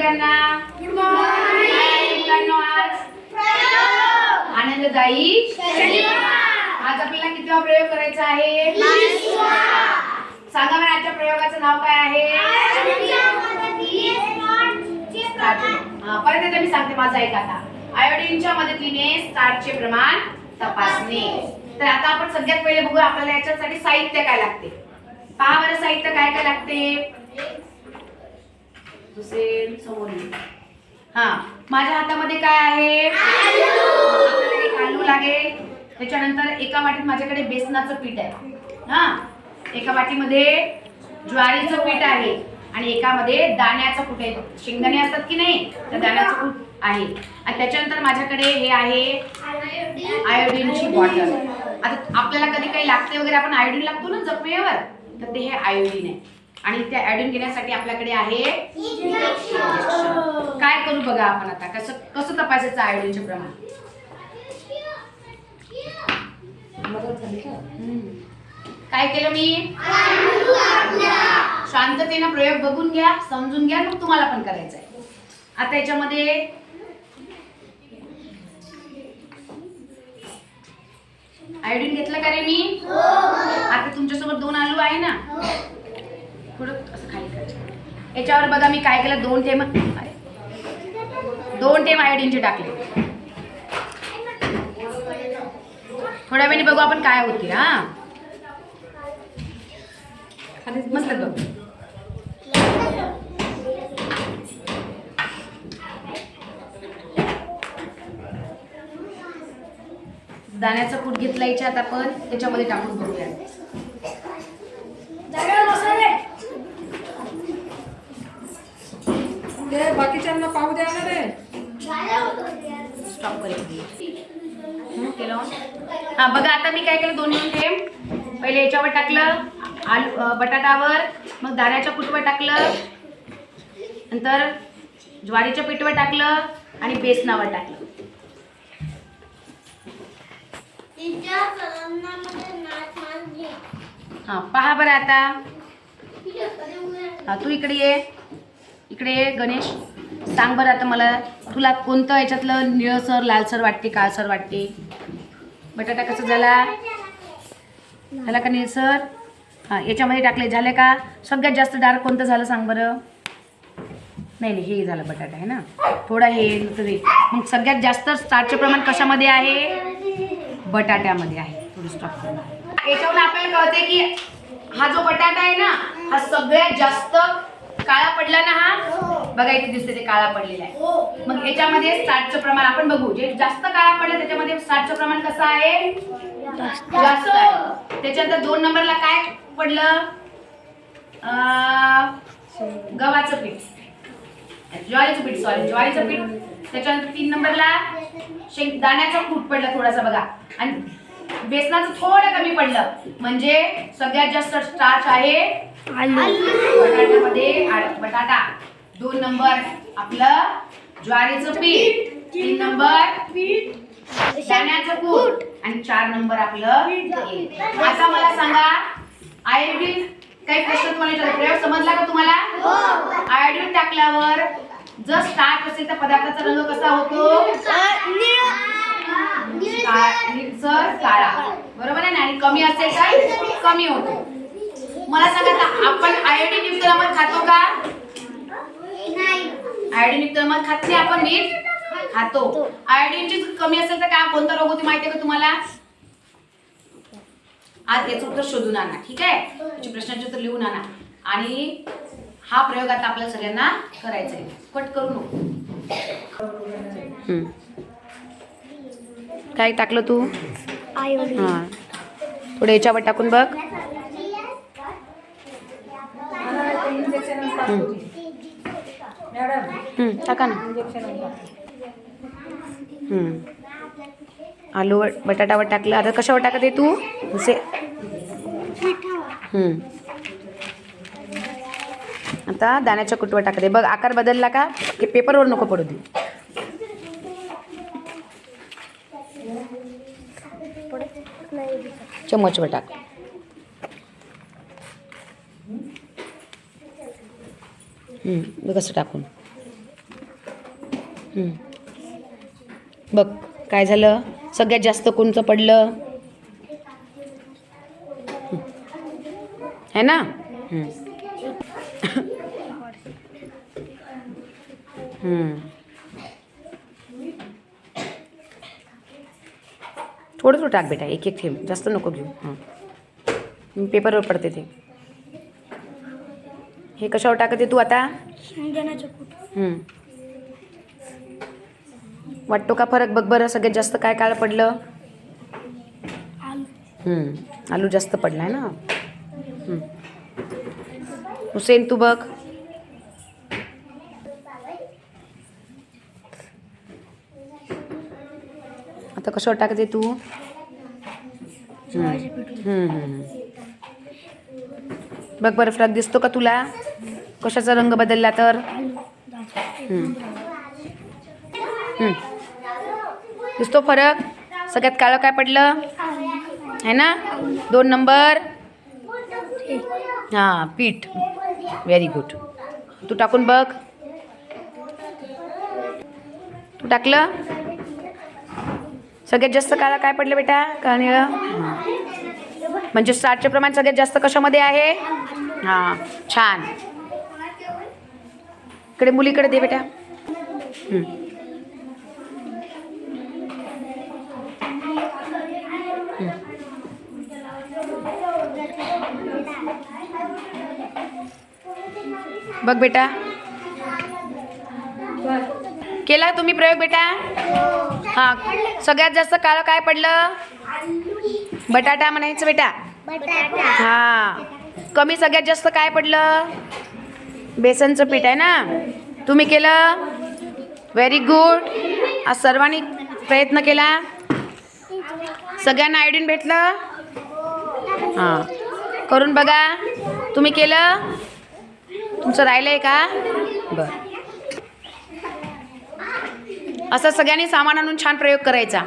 सगळ्यांना काय मुलांनो आज आनंददायी आज आपल्याला कितवा प्रयोग करायचा आहे सांगा बरं आजच्या प्रयोगाचं नाव काय आहे? परत एकदा मी सांगते माझा ऐका आता. आयोडीनच्या मदतीने स्टार्चचे प्रमाण तपासणे. तर आता आपण सगळ्यात पहिले बघू आपल्याला याच्यासाठी साहित्य काय लागते? पहा बरं साहित्य काय काय लागते? दुसरे समोर हा माझ्या हातामध्ये काय आहे? आपल्याला एक आलू लागेल. त्याच्यानंतर एका वाटीत माझ्याकडे बेसनाचं पीठ आहे. हा एका वाटीमध्ये ज्वारीचं पीठ आहे आणि एकामध्ये दाण्याचं कुठे आहे. शेंगदाणे असतात की नाही? तर दाण्याचं कूट आहे. आणि त्याच्यानंतर माझ्याकडे हे आहे आयोडीनची बॉटल. आता आपल्याला कधी काही लागते वगैरे आपण आयोडीन लागतो ना जखमेवर? तर ते हे आयोडीन आहे. आणि ते आयोडीन घेण्यासाठी आपल्याकडे आहे काय करू बघा आपण आता? कसं कसं तपासायचं आयोडीनचे प्रमाण. काय केलं मी? शांततेनं प्रयोग बघून घ्या समजून घ्या मग तुम्हाला पण करायचं आहे. आता याच्यामध्ये आयोडीन घेतलं का रे मी? आता तुमच्यासोबत दोन आलू आहे ना? थोडं असं खाली करायचं? याच्यावर बघा मी काय केलं दोन थेंब अरे. दोन थेंब आयोडीनचे टाकले. थोड्या वेळाने बघू आपण काय होते हा. मस्त बघू. दाण्याचा कूट घेतला याच्यात आपण त्याच्यामध्ये टाकून बघूया. ते बाकीच्यांना पाहू द्या ना रे. स्टॉप करेल हं, केलं हा? बघा आता मी काय केलं? दोन दोन थेंब. पहिले याच्यावर टाकलं आलू बटाटावर मग दाण्याच्या कुटवर टाकलं. नंतर ज्वारीच्या पिठवर टाकलं आणि बेसनावर टाकलं. हा पहा बरं आता. हा तू इकडे ये. इकडे गणेश. सांग बरं आता मला तुला कोणतं याच्यातलं निळसर लालसर वाटते काळसर वाटते? बटाटा कसं झाला? झाला का निळसर हां याच्यामध्ये टाकले झाले का? सगळ्यात जास्त डार्क कोणतं झालं सांग बरं? नाही नाही हे झालं बटाटा आहे ना? थोडा हे तरी हे. मग सगळ्यात जास्त स्टार्टचे प्रमाण कशामध्ये आहे? बटाट्यामध्ये आहे. थोडं स्टॉक करून याच्यावरून आपल्याला कळते की हा जो बटाटा आहे ना हा सगळ्यात जास्त काळा पडला ना हा? बघा इथे दिसते ते काळा पडलेला आहे. मग याच्यामध्ये स्टार्चचं प्रमाण आपण बघू. जे जास्त काळा पडलं त्याच्यामध्ये स्टार्चचं प्रमाण कसं आहे? जास्त. आहे. त्याच्यानंतर दोन नंबरला काय पडलं? गव्हाचं पीठ. ज्वारीचं पीठ सॉरी ज्वारीचं पीठ. त्याच्यानंतर तीन नंबरला शेंग दाण्याचा कूट पडला थोडासा बघा. आणि बेसनाचं थोडं कमी पडलं. म्हणजे सगळ्यात जास्त स्टार्च आहे बटाट्यामध्ये बटाटा. दोन नंबर आपलं ज्वारीचं पीठ. तीन नंबर दाण्याचं कूट. आणि चार नंबर आपलं तेल. आता मला सांगा आयोडीन काही प्रश्न तुम्हाला विचारले. प्रयोग समजला का तुम्हाला? आयोडीन टाकल्यावर जर स्टार्च असेल तर पदार्थाचा रंग कसा होतो? निळसर काळा. बरोबर आहे ना? आणि कमी असेल तर कमी होतो. मला सांगा आता आपण आयोडीन युक्त नमक खातो का? आयोडीन युक्त नमक खात नाही आपण मीठ खातो. आयोडीनची कमी असेल तर काय कोणता रोग होती माहिती आहे का तुम्हाला? आज याचं उत्तर शोधून आणा ठीक आहे? त्याची प्रश्नाचे उत्तर लिहून आणा. आणि हा प्रयोग आता आपल्याला सगळ्यांना करायचा आहे. कट करू नको. काय टाकलं तू? हां. थोडं याच्यावर टाकून बघ. मॅडम टाका ना. आलू बटाटावर टाकलं. आता कशावर टाकत आहे तू? असे. आता दाण्याच्या कुटवर टाकते. बघ आकार बदलला का? की पेपरवर नको पडू दे. चमचवर टाक. मी कसं टाकून? बघ काय झालं? सगळ्यात जास्त कोणचं पडलं? है ना? थोडं थोडं टाक बेटा एक एक ठेव जास्त नको घेऊ. हां पेपरवर पडते ते. हे कशावर टाकते तू आता? हं. वाटतो का फरक? बघ बरं सगळ्यात जास्त काय काळ पडलं. आलू. जास्त पडला आहे ना. हुसेन तू बघ. आता कशावर टाकते तू. बघ बरं फरक दिसतो का तुला? कशाचा रंग बदलला तर? दिसतो फरक? सगळ्यात काळं काय पडलं? आहे ना? दोन नंबर. हां पीठ. व्हेरी गुड तू टाकून बघ. तू टाकलं? सगळ्यात जास्त काळा काय पडलं बेटा? काळा निळं? म्हणजे साठचे प्रमाण सगळ्यात जास्त कशामध्ये आहे? हां छान. इकडे मुलीकडे दे बेटा. बघ बेटा. केला तुम्ही प्रयोग बेटा? हां. सगळ्यात जास्त काळं काय पडलं? बटाटा म्हणायचं बेटा. हां. कमी सगळ्यात जास्त काय पडलं? बेसनचं पीठ आहे ना? तुम्ही केलं? व्हेरी गुड आज सर्वांनी प्रयत्न केला. सगळ्यांना आयडिन भेटलं? हां. करून बघा. तुम्ही केलं? तुमचं राहिलं आहे का? बरं. असं सगळ्यांनी सामान आणून छान प्रयोग करायचा.